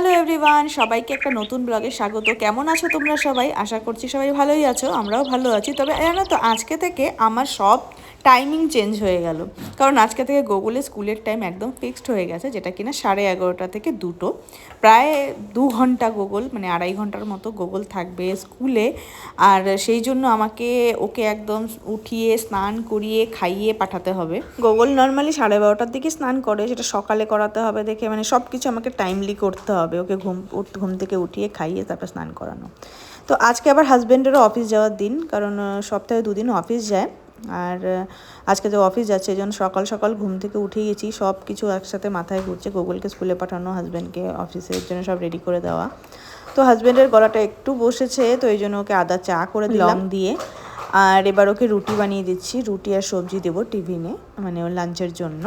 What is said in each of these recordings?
Hello everyone সবাইকে একটা নতুন ব্লগে স্বাগত। কেমন আছো তোমরা সবাই? আশা করছি সবাই ভালোই আছো, আমরাও ভালো আছি। তবে জানো তো, আজকে থেকে আমার সব টাইমিং চেঞ্জ হয়ে গেল। কারণ আজকে থেকে গুগলে স্কুলের টাইম একদম ফিক্সড হয়ে গেছে, যেটা কিনা সাড়ে এগারোটা থেকে দুটো। প্রায় দু ঘণ্টা গুগল মানে আড়াই ঘণ্টার মতো গুগল থাকবে স্কুলে। আর সেই জন্য আমাকে ওকে একদম উঠিয়ে, স্নান করিয়ে, খাইয়ে পাঠাতে হবে। গুগল নর্মালি সাড়ে বারোটার দিকে স্নান করে, সেটা সকালে করাতে হবে দেখে মানে সব কিছু আমাকে টাইমলি করতে হবে। ওকে ঘুম ঘুম থেকে উঠিয়ে, খাইয়ে তারপর স্নান করানো। তো আজকে আবার হাজব্যান্ডেরও অফিস যাওয়ার দিন, কারণ সপ্তাহে দুদিন অফিস যায়। আর আজকে যে অফিস যাচ্ছে এই জন্য সকাল সকাল ঘুম থেকে উঠে গেছি সব কিছু একসাথে মাথায় ঘুরছে। গুগলকে স্কুলে পাঠানো হাজব্যান্ডকে অফিসের জন্য সব রেডি করে দেওয়া। তো হাজব্যান্ডের গলাটা একটু বসেছে তো এই জন্য ওকে আদা চা করে দিলাম দিয়ে। আর এবার ওকে রুটি বানিয়ে দিচ্ছি। রুটি আর সবজি দেবো টিফিনে মানে ওর লাঞ্চের জন্য।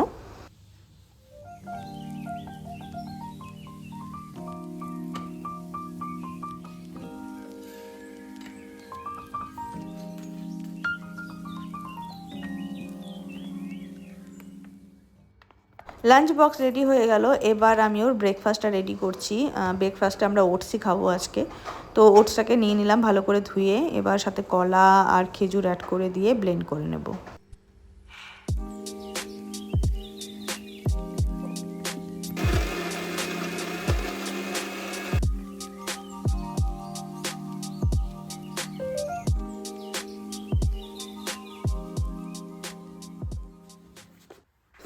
লাঞ্চ বক্স রেডি হয়ে গেল। এবার আমি ওর ব্রেকফাস্টটা রেডি করছি। ব্রেকফাস্টে আমরা ওটসই খাব আজকে। তো ওটসটাকে নিয়ে নিলাম ভালো করে ধুয়ে। এবার সাথে কলা আর খেজুর অ্যাড করে দিয়ে ব্লেন্ড করে নেব।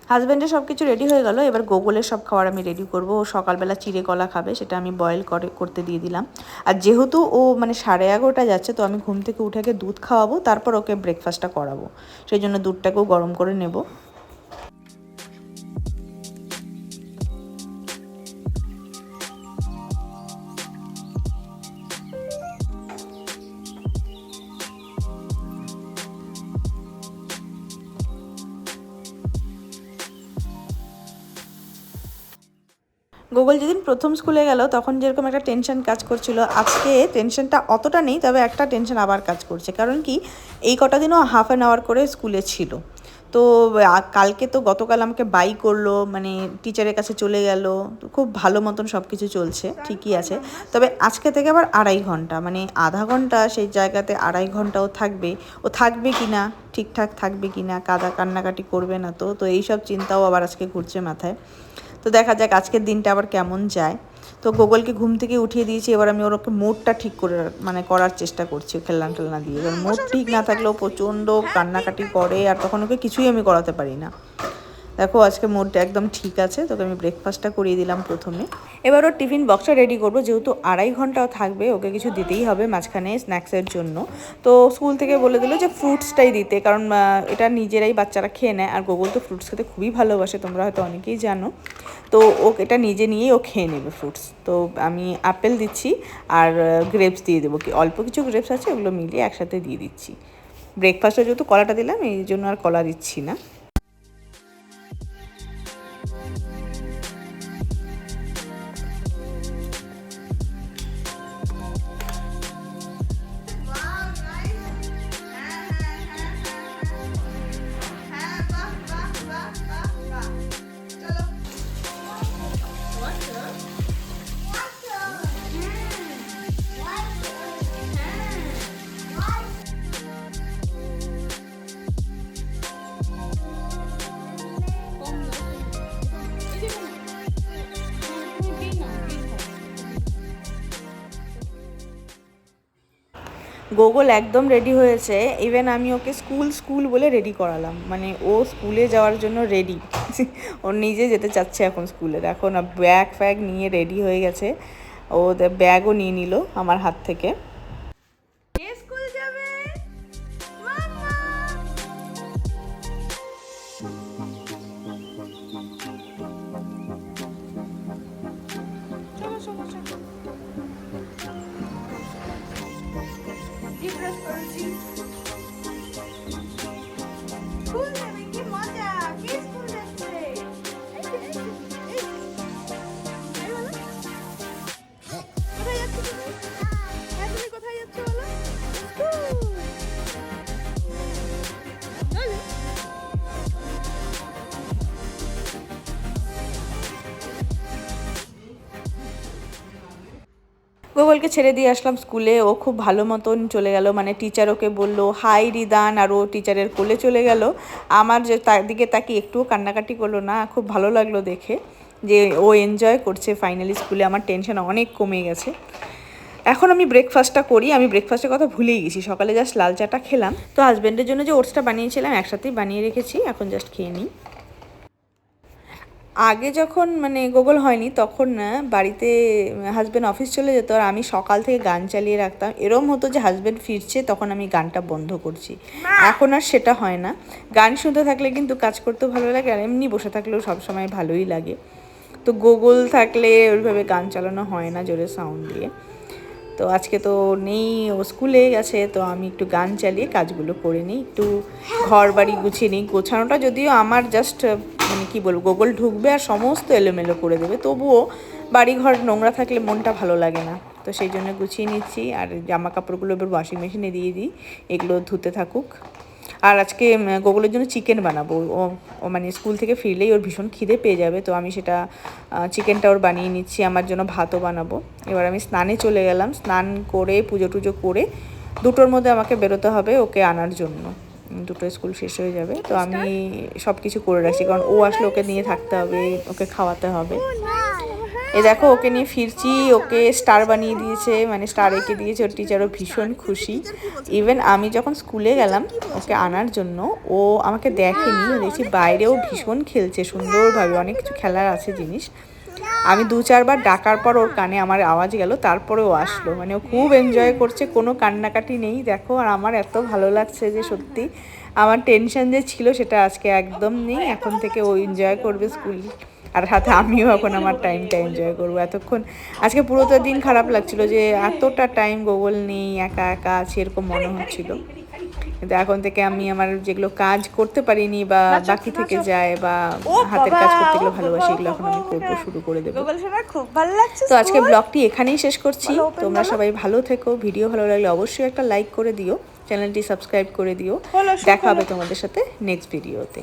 হাজব্যান্ডের সব কিছু রেডি হয়ে গেল। এবার গোগলের সব খাবার আমি রেডি করব। ও সকালবেলা চিড়ে কলা খাবে, সেটা আমি বয়েল করে, করতে দিয়ে দিলাম। আর যেহেতু ও মানে সাড়ে এগারোটা যাচ্ছে, তো আমি ঘুম থেকে উঠে দুধ খাওয়াবো, তারপর ওকে ব্রেকফাস্টটা করাবো। সেই জন্য দুধটাকেও গরম করে নেব। গুগল যেদিন প্রথম স্কুলে গেল, তখন যেরকম একটা টেনশন কাজ করছিল। আজকে টেনশনটা অতটা নেই, তবে একটা টেনশন আবার কাজ করছে। কারণ কি? এই কটা দিনও হাফ অ্যান আওয়ার করে স্কুলে ছিল। তো কালকে তো গতকাল আমাকে বাই করল মানে টিচারের কাছে চলে গেল। খুব ভালো মতন সব কিছু চলছে, ঠিকই আছে। তবে আজকে থেকে আবার আড়াই ঘণ্টা মানে আধা ঘণ্টা সেই জায়গাতে আড়াই ঘন্টাও থাকবে। ও থাকবে কি না? ঠিকঠাক থাকবে কি না? কাদা কান্নাকাটি করবে না তো। তো এইসব চিন্তাও আবার আজকে ঘুরছে মাথায়। তো দেখা যাক আজকের দিনটা আবার কেমন যায়। তো গোগলকে ঘুম থেকে উঠিয়ে দিয়েছি, এবার আমি ওরকে মুডটা ঠিক করে মানে করার চেষ্টা করছি খেলনা টেলনা দিয়ে। এবার মোড ঠিক না থাকলেও প্রচণ্ড কান্নাকাটি করে, আর তখন ওকে কিছুই আমি করাতে পারি না। দেখো, আজকে মোডটা একদম ঠিক আছে, তোকে আমি ব্রেকফাস্টটা করিয়ে দিলাম প্রথমে। এবার ওর টিফিন বক্সটা রেডি করব, যেহেতু আড়াই ঘন্টাও থাকবে, ওকে কিছু দিতেই হবে মাঝখানে স্ন্যাক্সের জন্য। তো স্কুল থেকে বলে দিল যে ফ্রুটসটাই দিতে, কারণ এটা নিজেরাই বাচ্চারা খেয়ে নেয়, আর গোগল তো ফ্রুটস খেতে খুবই ভালোবাসে, তোমরা হয়তো অনেকেই জানো। তো ও, এটা নিজে নিয়েই ও খেয়ে নেবে ফ্রুটস তো আমি আপেল দিচ্ছি, আর গ্রেপস দিয়ে দেবো। কি, অল্প কিছু গ্রেপস আছে, ওগুলো মিলিয়ে একসাথে দিয়ে দিচ্ছি। ব্রেকফাস্টে যেহেতু কলাটা দিলাম, এই জন্য আর কলা দিচ্ছি না। গোগল একদম রেডি হয়েছে ইভেন আমি ওকে স্কুল স্কুল বলে রেডি করালাম। মানে ও স্কুলে যাওয়ার জন্য রেডি ও নিজে যেতে চাচ্ছে এখন স্কুলে দেখো না ব্যাগ ফ্যাগ নিয়ে রেডি হয়ে গেছে। ও ব্যাগও নিয়ে নিল আমার হাত থেকে। স্কুল গোগলকে ছেড়ে দিয়ে আসলাম স্কুলে। ও খুব ভালো মতন চলে গেল। মানে টিচার ওকে বলল হাই রিদান। আর ও টিচারের কোলে চলে গেল। আমার যে তার দিকে তাকে একটুও কান্নাকাটি করল না। খুব ভালো লাগল দেখে যে ও এনজয় করছে ফাইনালি স্কুলে। আমার টেনশন অনেক কমে গেছে। এখন আমি ব্রেকফাস্টটা করি। আমি ব্রেকফাস্টের কথা ভুলেই গেছি। সকালে জাস্ট লাল চাটা খেলাম। তো হাজব্যান্ডের জন্য যে ওটসটা বানিয়েছিলাম, একসাথেই বানিয়ে রেখেছি। এখন জাস্ট খেয়ে নিই। আগে যখন মানে গুগল হয়নি তখন না বাড়িতে হাজব্যান্ড অফিস চলে যেত আর আমি সকাল থেকে গান চালিয়ে রাখতাম। এরম হতো যে হাজব্যান্ড ফিরছে তখন আমি গানটা বন্ধ করছি। এখন আর সেটা হয় না। গান শুনতে থাকলে কিন্তু কাজ করতেও ভালো লাগে আর এমনি বসে থাকলেও সবসময় ভালোই লাগে। তো গুগল থাকলে ওইভাবে গান চালানো হয় না জোরে সাউন্ড দিয়ে। তো আজকে তো নেই, ও স্কুলে গেছে, তো আমি একটু গান চালিয়ে কাজগুলো করে নিই, একটু ঘর বাড়ি গুছিয়ে নিই। গোছানোটা যদিও আমার জাস্ট মানে কী বলব গোগল ঢুকবে আর সমস্ত এলোমেলো করে দেবে, তবুও বাড়ি ঘর নোংরা থাকলে মনটা ভালো লাগে না। তো সেই জন্য গুছিয়ে নিচ্ছি, আর জামা কাপড়গুলো এবার ওয়াশিং মেশিনে দিয়ে দিই, এগুলো ধুতে থাকুক। আর আজকে উম, গোকুলের জন্য চিকেন বানাবো। ও ও মানে স্কুল থেকে ফিরলেই ওর ভীষণ খিদে পেয়ে যাবে তো আমি সেটা চিকেনটা ওর বানিয়ে নিচ্ছি আমার জন্য ভাতও বানাবো। এবার আমি স্নানে চলে গেলাম স্নান করে পুজো টুজো করে দুটোর মধ্যে আমাকে বেরোতে হবে ওকে আনার জন্য। দুটো স্কুল শেষ হয়ে যাবে তো আমি সব কিছু করে রাখছি কারণ ও আসলে ওকে নিয়ে থাকতে হবে ওকে খাওয়াতে হবে। এ দেখো, ওকে নিয়ে ফিরছি, ওকে স্টার বানিয়ে দিয়েছে মানে স্টার এঁকে দিয়েছে, ওর টিচারও ভীষণ খুশি। ইভেন আমি যখন স্কুলে গেলাম, ওকে আনার জন্য, ও আমাকে দেখেনি দেখছি বাইরেও ভীষণ খেলছে, সুন্দরভাবে অনেক কিছু খেলার আছে জিনিস। আমি দু চারবার ডাকার পর ওর কানে আমার আওয়াজ গেল, তারপরে ও আসলো। মানে ও খুব এনজয় করছে, কোনো কান্নাকাটি নেই। দেখো, আর আমার এত ভালো লাগছে যে সত্যি আমার টেনশন যে ছিল, সেটা আজকে একদম নেই। এখন থেকে ও এনজয় করবে স্কুল আর সাথে আমিও এখন আমার টাইমটা এনজয় করব। এতক্ষণ আজকে পুরোটা দিন খারাপ লাগছিল যে এতটা টাইম গুগল নেই একা একা আছে এরকম মনে হচ্ছিল। কিন্তু এখন থেকে আমি আমার যেগুলো কাজ করতে পারিনি বা বাকি থেকে যায় বা হাতের কাজ করতে গেলে ভালোবাসি এগুলো এখন আমি করব শুরু করে দেবো। খুব ভালো লাগছে তো আজকে ব্লগটি এখানেই শেষ করছি। তোমরা সবাই ভালো থেকো ভিডিও ভালো লাগলে অবশ্যই একটা লাইক করে দিও চ্যানেলটি সাবস্ক্রাইব করে দিও। দেখা হবে তোমাদের সাথে নেক্সট ভিডিওতে